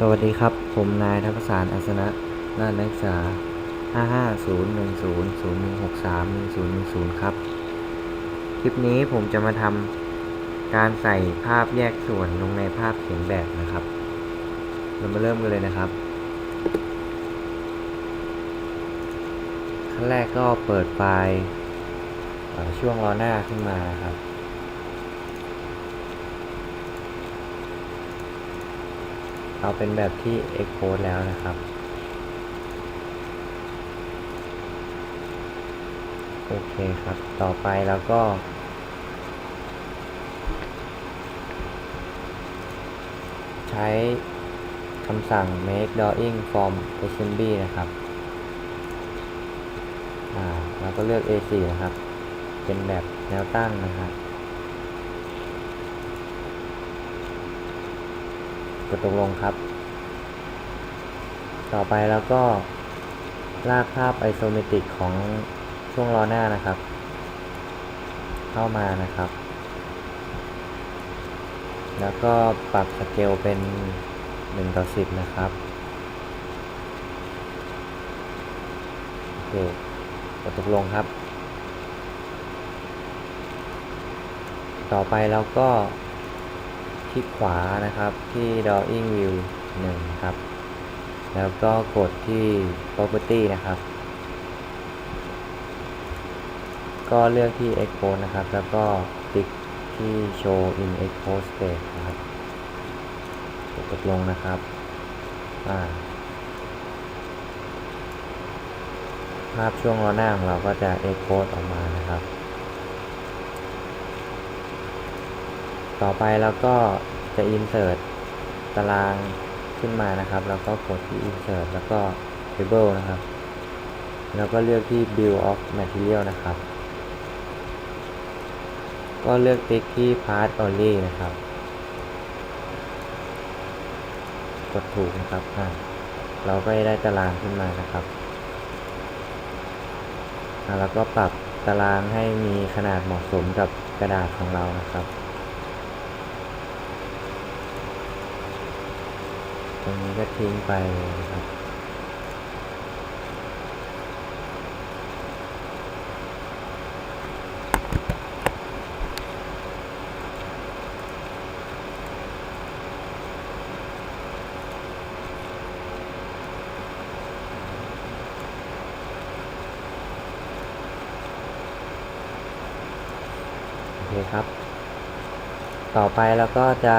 สวัสดีครับ ผมนายทัพสารอัศนะรานักศึกษา 5501001631010 ครับ คลิปนี้ผมจะมาทำการใส่ภาพแยกส่วนลงในภาพเขียนแบบนะครับ เรามาเริ่มกันเลยนะครับ ขั้นแรกก็เปิดไฟล์ช่วงล้อหน้าขึ้นมาครับ เอาเป็นแบบที่ export แล้วนะครับ โอเคครับ ต่อไปแล้วก็ ใช้คำสั่ง make drawing from assembly นะครับ อ่า แล้วก็เลือก A4 นะครับ เป็นแบบแนวตั้งนะครับ ก ดตกลงครับ ต่อไปแล้วก็ลากภาพไอโซเมตริกของช่วงล้อหน้านะครับ เข้ามานะครับ แล้วก็ปรับสเกลเป็น1ต่อ10 นะครับโอเคกดตกลงครับ ต่อไปเราก็ ลิกขวานะครับที่ drawing view 1ครับ แล้วก็กดที่ property นะครับ ก็เลือกที่ export นะครับ แล้วก็ติ๊กที่ show in export state นะครับกดลงนะครับ อ่าภาพช่วงล้อหน้าของเราก็จะ export ออกมานะครับ ต่อไปแล้วก็จะ insert ตารางขึ้นมานะครับ แล้วก็กดที่ insert แล้วก็ table นะครับ แล้วก็เลือกที่ build of material นะครับ ก็เลือกติ๊กที่ part only นะครับ กดถูกนะครับเราก็ได้ตารางขึ้นมานะครับแล้วก็ปรับตารางให้มีขนาดเหมาะสมกับกระดาษของเรานะครับ ตรงนี้ก็ทิ้งไปครับ โอเคครับ ต่อไปแล้วก็จะ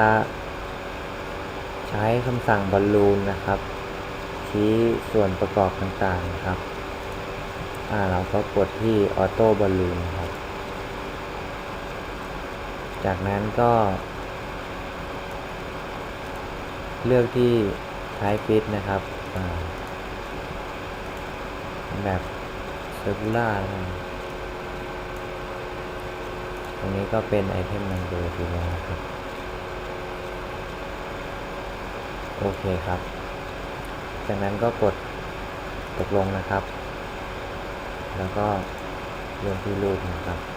ช้คำสั่งบอลลูนนะครับ ชี้ส่วนประกอบต่างๆครับอ่าเราก็กดที่ออโต้บอลลูนครับ จากนั้นก็ เลือกที่ใช้ฟิตนะครับแบบเซอร์คูล่าตรงนี้ก็เป็นไอเทมนัมเบอร์ทีแล้วนะครับ โอเคครับ จากนั้นก็กดตกลงนะครับ แล้วก็ลงที่รูปนะครับ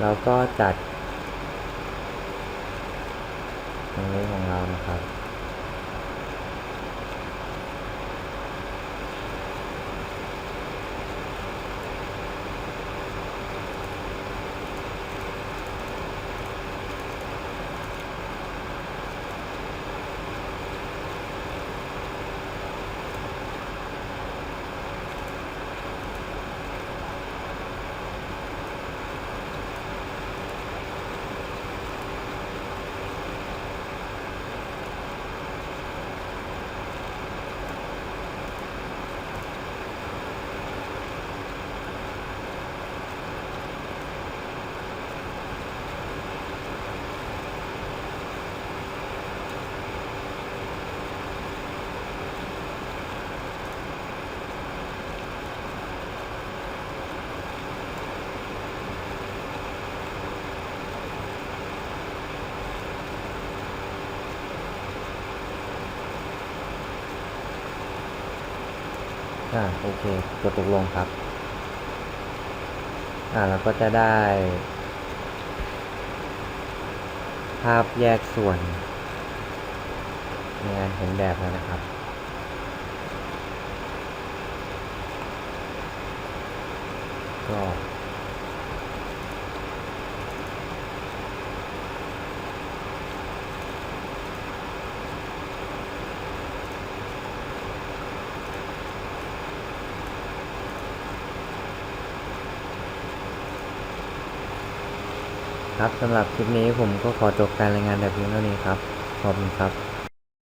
เราก็จัดตรงนี้ของเรานะครับ อ่าโอเคกดตกลงครับ อ่าเราก็จะได้ ภาพแยกส่วนในงานเห็นแบบแล้วนะครับก็ ครับสำหรับคลิปนี้ผมก็ขอจบการรายงานแต่เพียงเท่านี้ครับ ขอบคุณครับ